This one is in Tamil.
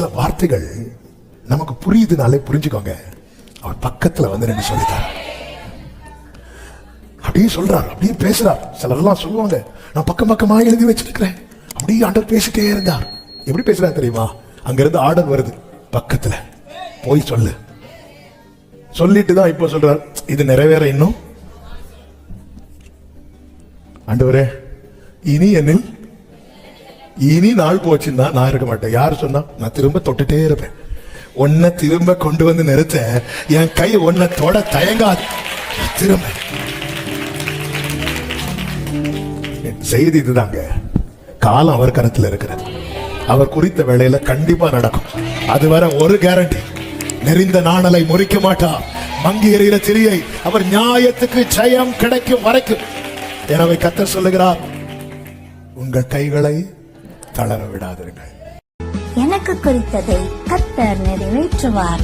சில வார்த்தைகள் நமக்கு புரியுதுனாலே புரிஞ்சுக்கோங்க. அவர் பக்கத்தில் வந்து நின்று சொல்லிட்டார். அப்படியே சொல்றார் அப்படியே பேசுறார். சிலர்லாம் சொல்லுவாங்க நான் பக்கம் பக்கமாக எழுதி வச்சிருக்கிறேன். அப்படியே ஆண்டர் பேசிட்டே இருந்தார். எப்படி பேசுறாரு தெரியுமா? அங்கிருந்து ஆர்டர் வருது. பக்கத்துல. போய் சொல்லு. சொல்லிட்டு தான் இப்போ சொல்றார். இது நிறைவேற இன்னும். ஆண்டவரே இனி என்னில் இனி நாள் போச்சுன்னா நான் இருக்க மாட்டேன். யார் சொன்னா? நான் திரும்ப தொட்டுட்டே இருப்பேன். உன்னை திரும்ப கொண்டு வந்து நிறுத்த என் கை உன்னை தொட தயங்காது. திரும்ப. செய்தி இதுதாங்க. காலம் அவர் கரத்தில் இருக்கிறது. அவர் குறித்த வேலையில கண்டிப்பா நடக்கும். அது வர ஒரு கேரண்டி நெறிந்த நாணலை முறிக்க மாட்டார். மங்கி எறிகிற திரியை அவர் நியாயத்துக்கு ஜெயம் கிடைக்கும் வரைக்கும். எனவே கத்த சொல்லுகிறார் உங்கள் கைகளை தளர விடாதீர்கள் எனக்கு குறித்ததை கத்தர் நிறைவேற்றுவார்.